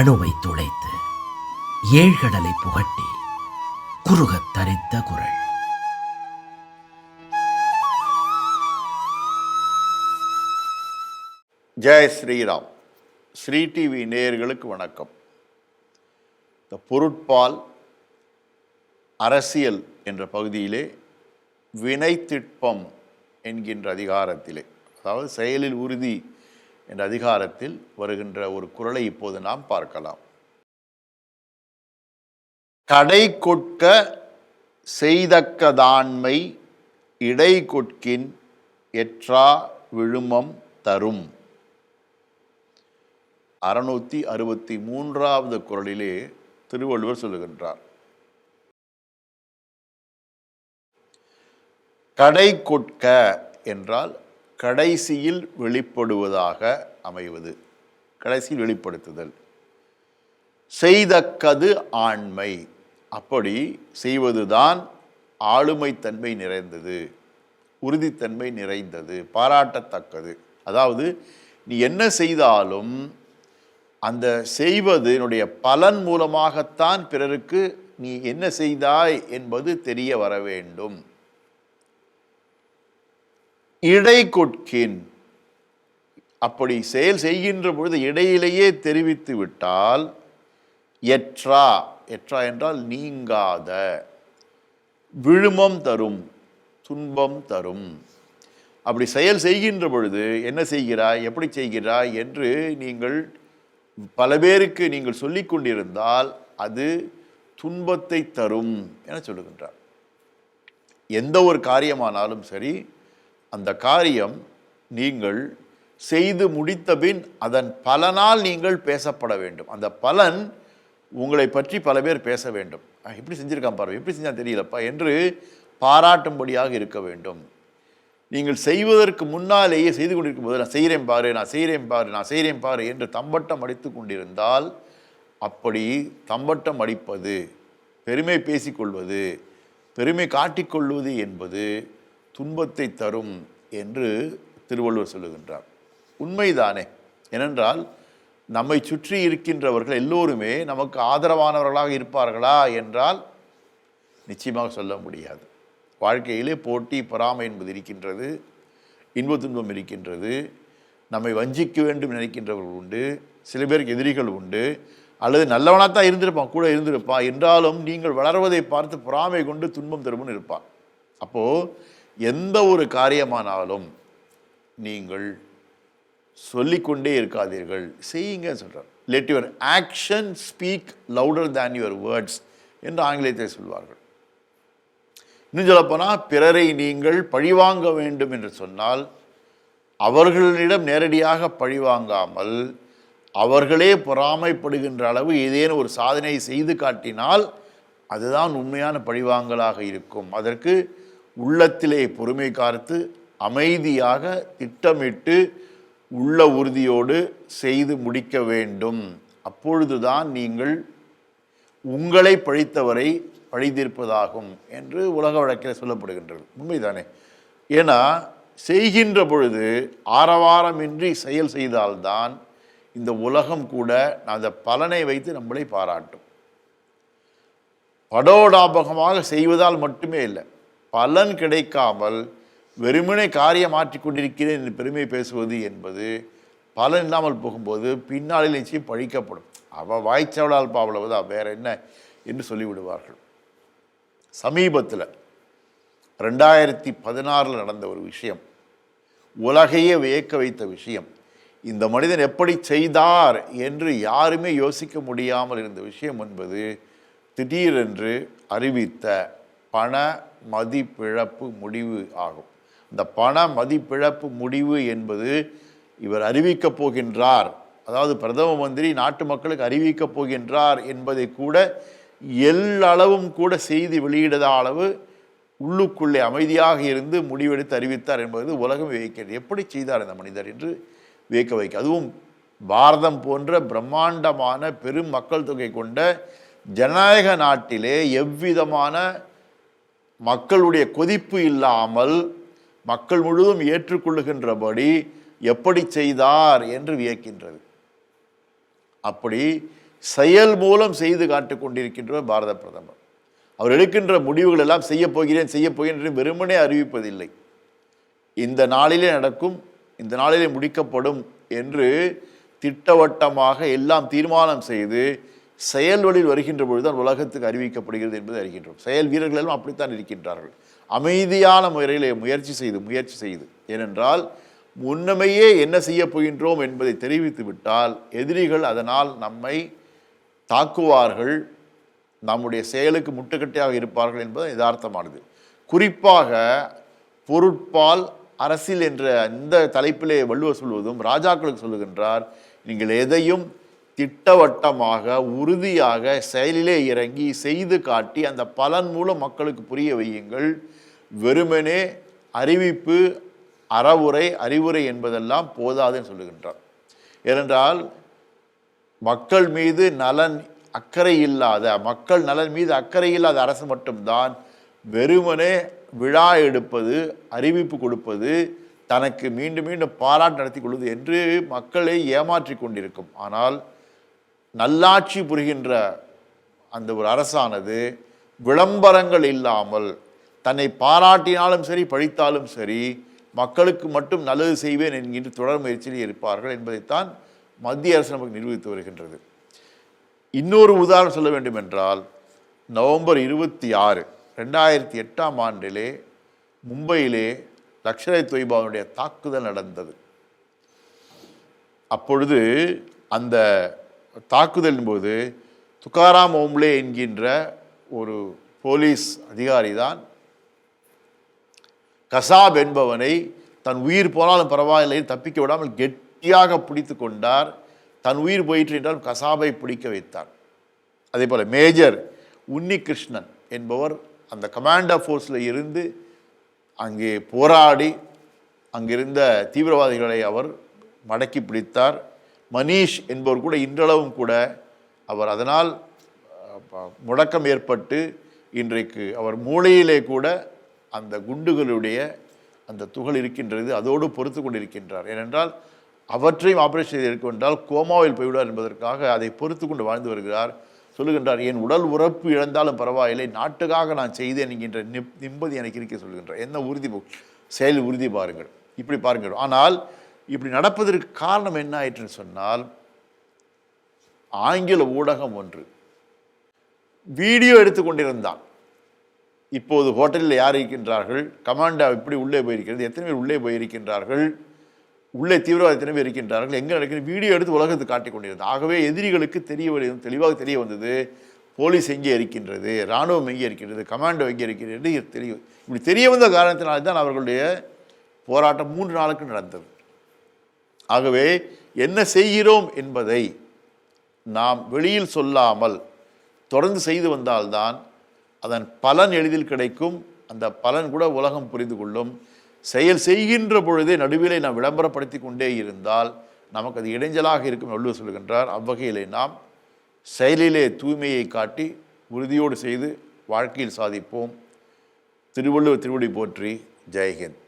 அணுவை துளைத்து ஏழ்கடலை புகட்டி குறுகத் தரித்த குரல். ஜெய் ஸ்ரீராம். ஸ்ரீ டிவி நேயர்களுக்கு வணக்கம். இந்த பொருட்பால் அரசியல் என்ற பகுதியிலே வினைத்திட்பம் என்கின்ற அதிகாரத்திலே அதாவது செயலில் உறுதி என்ற அதிகாரத்தில் வருகின்ற ஒரு குறளை இப்போது நாம் பார்க்கலாம். கடை கொட்க செய்தக்கதாண்மை இடை கொட்கின் எற்றா விழுமம் தரும். அறுநூத்தி அறுபத்தி மூன்றாவது குரலிலே திருவள்ளுவர் சொல்லுகின்றார். கடை கொட்க என்றால் கடைசியில் வெளிப்படுவதாக அமைவது. கடைசியில் வெளிப்படுத்துதல். செய்தக்கது ஆண்மை. அப்படி செய்வதுதான் ஆளுமைத்தன்மை நிறைந்தது. உறுதித்தன்மை நிறைந்தது. பாராட்டத்தக்கது. அதாவது நீ என்ன செய்தாலும் அந்த செய்வதனுடைய பலன் மூலமாகத்தான் பிறருக்கு நீ என்ன செய்தாய் என்பது தெரிய வர வேண்டும். இடை கொட்கின். அப்படி செயல் செய்கின்ற பொழுது இடையிலேயே தெரிவித்து விட்டால் எற்றா எற்றா என்றால் நீங்காத விழுமம் தரும் துன்பம் தரும். அப்படி செயல் செய்கின்ற பொழுது என்ன செய்கிறாய் எப்படி செய்கிறாய் என்று நீங்கள் பல பேருக்கு நீங்கள் சொல்லிக் கொண்டிருந்தால் அது துன்பத்தை தரும் என சொல்லுகின்றார். எந்த ஒரு காரியமானாலும் சரி அந்த காரியம் நீங்கள் செய்து முடித்தபின் அதன் பலனால் நீங்கள் பேசப்பட வேண்டும். அந்த பலன் உங்களை பற்றி பல பேர் பேச வேண்டும். எப்படி இப்படி செஞ்சிருக்கான் பாரு எப்படி செஞ்சான் தெரியலப்பா என்று பாராட்டும்படியாக இருக்க வேண்டும். நீங்கள் செய்வதற்கு முன்னாலேயே செய்து கொண்டிருக்கும் போது நான் செய்கிறேன் பாரு நான் செய்கிறேன் பாரு நான் செய்கிறேன் பாரு என்று தம்பட்டம் அடித்து கொண்டிருந்தால் அப்படி தம்பட்டம் அடிப்பது பெருமை பேசிக்கொள்வது பெருமை காட்டிக்கொள்வது என்பது துன்பத்தை தரும் என்று திருவள்ளுவர் சொல்லுகின்றார். உண்மைதானே? ஏனென்றால் நம்மை சுற்றி இருக்கின்றவர்கள் எல்லோருமே நமக்கு ஆதரவானவர்களாக இருப்பார்களா என்றால் நிச்சயமாக சொல்ல முடியாது. வாழ்க்கையிலே போட்டி பொறாமை என்பது இருக்கின்றது இன்ப துன்பம் இருக்கின்றது நம்மை வஞ்சிக்க வேண்டும் நினைக்கின்றவர்கள் உண்டு சில பேருக்கு எதிரிகள் உண்டு அல்லது நல்லவனாக தான் இருந்திருப்பான் கூட இருந்திருப்பான் என்றாலும் நீங்கள் வளர்வதை பார்த்து பொறாமை கொண்டு துன்பம் தரும்னு இருப்பான். அப்போது எந்த ஒரு காரியமானாலும் நீங்கள் சொல்லிக்கொண்டே இருக்காதீர்கள். செய்யுங்கன்னு சொல்கிறார் let your action speak louder than your words என்று ஆங்கிலத்தை சொல்வார்கள். இன்னும் சொல்லப்போனால் பிறரை நீங்கள் பழிவாங்க வேண்டும் என்று சொன்னால் அவர்களிடம் நேரடியாக பழிவாங்காமல் அவர்களே பொறாமைப்படுகின்ற அளவு ஏதேனும் ஒரு சாதனை செய்து காட்டினால் அதுதான் உண்மையான பழிவாங்கலாக இருக்கும். அதற்கு உள்ளத்திலே பொறுமை காத்து அமைதியாக திட்டமிட்டு உள்ள உறுதியோடு செய்து முடிக்க வேண்டும். அப்பொழுதுதான் நீங்கள் உங்களை பழித்தவரை பழிதீர்ப்பதாகும் என்று உலக வழக்கில் சொல்லப்படுகின்றது. உண்மைதானே? ஏன்னா செய்கின்ற பொழுது ஆரவாரமின்றி செயல் செய்தால்தான் இந்த உலகம் கூட அந்த பலனை வைத்து நம்மளை பாராட்டும். படோடாபகமாக செய்வதால் மட்டுமே இல்லை. பலன் கிடைக்காமல் வெறுமனே காரியம் மாற்றிக் கொண்டிருக்கிறேன் என்று பெருமை பேசுவது என்பது பலன் இல்லாமல் போகும்போது பின்னாளில் நிச்சயம் பழிக்கப்படும். அவள் வாய்ச்சவளால் பாவளவுதான் வேற என்ன என்று சொல்லிவிடுவார்கள். சமீபத்தில் ரெண்டாயிரத்தி பதினாறில் நடந்த ஒரு விஷயம் உலகையே வியக்க வைத்த விஷயம் இந்த மனிதன் எப்படி செய்தார் என்று யாருமே யோசிக்க முடியாமல் இருந்த விஷயம் என்பது திடீரென்று அறிவித்த பண மதிப்பிழப்பு முடிவு ஆகும். இந்த பண மதிப்பிழப்பு முடிவு என்பது இவர் அறிவிக்கப் போகின்றார். அதாவது பிரதம மந்திரி நாட்டு மக்களுக்கு அறிவிக்கப் போகின்றார் என்பதை கூட எல்லளவும் கூட செய்தி வெளியிடாத அளவு உள்ளுக்குள்ளே அமைதியாக இருந்து முடிவெடுத்து அறிவித்தார் என்பது உலகம் வியக்கிறது. எப்படி செய்தார் இந்த மனிதர் என்று வியக்க வைக்க. அதுவும் பாரதம் போன்ற பிரம்மாண்டமான பெரும் மக்கள் தொகை கொண்ட ஜனநாயக நாட்டிலே எவ்விதமான மக்களுடைய கொதிப்பு இல்லாமல் மக்கள் முழுவதும் ஏற்றுக்கொள்ளுகின்றபடி எப்படி செய்தார் என்று வியக்கின்றது. அப்படி செயல் மூலம் செய்து காட்டிக் கொண்டிருக்கின்றவர் பாரத பிரதமர். அவர் எடுக்கின்ற முடிவுகள் எல்லாம் செய்யப் போகிறேன் செய்யப் போகிறேன் என்று வெறுமனே அறிவிப்பதில்லை. இந்த நாளிலே நடக்கும் இந்த நாளிலே முடிக்கப்படும் என்று திட்டவட்டமாக எல்லாம் தீர்மானம் செய்து செயல்களில் வருகின்ற பொழுதுதான் உலகத்துக்கு அறிவிக்கப்படுகிறது என்பதை அறிகின்றோம். செயல் வீரர்கள் எல்லாம் அப்படித்தான் இருக்கின்றார்கள். அமைதியான முறையில் முயற்சி செய்து முயற்சி செய்து. ஏனென்றால் முன்னமையே என்ன செய்ய போகின்றோம் என்பதை தெரிவித்து விட்டால் எதிரிகள் அதனால் நம்மை தாக்குவார்கள். நம்முடைய செயலுக்கு முட்டுக்கட்டையாக இருப்பார்கள் என்பது யதார்த்தமானது. குறிப்பாக பொருட்பால் அரசியல் என்ற இந்த தலைப்பிலே வள்ளுவர் சொல்வதும் ராஜாக்களுக்கு சொல்லுகின்றார் நீங்கள் எதையும் திட்டவட்டமாக உறுதியாக செயலிலே இறங்கி செய்து காட்டி அந்த பலன் மூலம் மக்களுக்கு புரிய வையுங்கள். வெறுமனே அறிவிப்பு அறவுரை அறிவுரை என்பதெல்லாம் போதாதுன்னு சொல்லுகின்றார். ஏனென்றால் மக்கள் மீது நலன் அக்கறை இல்லாத மக்கள் நலன் மீது அக்கறை இல்லாத அரசு மட்டும்தான் வெறுமனே விழா எடுப்பது அறிவிப்பு கொடுப்பது தனக்கு மீண்டும் மீண்டும் பாராட்டு நடத்தி கொள்வது என்று மக்களை ஏமாற்றி கொண்டிருக்கும். ஆனால் நல்லாட்சி புரிகின்ற அந்த ஒரு அரசானது விளம்பரங்கள் இல்லாமல் தன்னை பாராட்டினாலும் சரி பழித்தாலும் சரி மக்களுக்கு மட்டும் நல்லது செய்வேன் என்கின்ற தொடர் முயற்சியில் இருப்பார்கள் என்பதைத்தான் மத்திய அரசு நமக்கு நிரூபித்து வருகின்றது. இன்னொரு உதாரணம் சொல்ல வேண்டும் என்றால் நவம்பர் இருபத்தி ஆறு ரெண்டாயிரத்தி எட்டாம் ஆண்டிலே மும்பையிலே லக்ஷரை தொய்பாவுடைய தாக்குதல் நடந்தது. அப்பொழுது அந்த தாக்குதலின் போது துக்காராம் ஓம்லே என்கின்ற ஒரு போலீஸ் அதிகாரி தான் கசாப் என்பவனை தன் உயிர் போனாலும் பரவாயில்லை தப்பிக்க விடாமல் கெட்டியாக பிடித்து கொண்டார். தன் உயிர் போயிற்று என்றால் கசாபை பிடிக்க வைத்தார். அதே போல் மேஜர் உன்னிகிருஷ்ணன் என்பவர் அந்த கமாண்டர் ஃபோர்ஸில் இருந்து அங்கே போராடி அங்கிருந்த தீவிரவாதிகளை அவர் மடக்கி பிடித்தார். மனீஷ் என்பவர் கூட இன்றளவும் கூட அவர் அதனால் முடக்கம் ஏற்பட்டு இன்றைக்கு அவர் மூளையிலே கூட அந்த குண்டுகளுடைய அந்த துகள் இருக்கின்றது அதோடு பொறுத்து கொண்டிருக்கின்றார். ஏனென்றால் அவற்றையும் ஆபரேஷன் செய்து என்றால் கோமாவில் போய்விடார் என்பதற்காக அதை பொறுத்து கொண்டு வாழ்ந்து வருகிறார். சொல்லுகின்றார் என் உடல் உறப்பு இழந்தாலும் பரவாயில்லை நாட்டுக்காக நான் செய்தேன் என்கின்ற நிப் நிம்மதி எனக்கு இருக்க சொல்கின்றார் என்ன உறுதி செயல் உறுதி பாருங்கள். இப்படி பாருங்கள். ஆனால் இப்படி நடப்பதற்கு காரணம் என்ன ஆயிற்றுன்னு சொன்னால் ஆங்கில ஊடகம் ஒன்று. வீடியோ எடுத்து கொண்டிருந்தான். இப்போது ஹோட்டலில் யார் இருக்கின்றார்கள்? கமாண்டா இப்படி உள்ளே போயிருக்கிறது. எத்தனை பேர் உள்ளே போயிருக்கின்றார்கள்? உள்ளே தீவிரவாதி எத்தனை பேர் இருக்கின்றார்கள்? எங்கே நடக்கிறது? வீடியோ எடுத்து உலகத்தை காட்டிக் கொண்டிருந்தது. ஆகவே எதிரிகளுக்கு தெரிய தெளிவாக தெரிய வந்தது. போலீஸ் எங்கே இருக்கின்றது? இராணுவம் எங்கே இருக்கின்றது? கமாண்டோ எங்கே இருக்கின்றது? தெரிய இப்படி தெரிய வந்த காரணத்தினால்தான் தான் அவர்களுடைய போராட்டம் மூன்று நாளுக்கு நடந்தது. ஆகவே என்ன செய்கிறோம் என்பதை நாம் வெளியில் சொல்லாமல் தொடர்ந்து செய்து வந்தால்தான் அதன் பலன் எளிதில் கிடைக்கும். அந்த பலன் கூட உலகம் புரிந்து கொள்ளும். செயல் செய்கின்ற பொழுதே நடுவிலே நாம் விளம்பரப்படுத்தி கொண்டே இருந்தால் நமக்கு அது இடைஞ்சலாக இருக்கும். வள்ளுவர் சொல்கின்றார் அவ்வகையிலே நாம் செயலிலே தூய்மையை காட்டி உறுதியோடு செய்து வாழ்க்கையில் சாதிப்போம். திருவள்ளுவர் திருவடி போற்றி. ஜெயஹிந்த்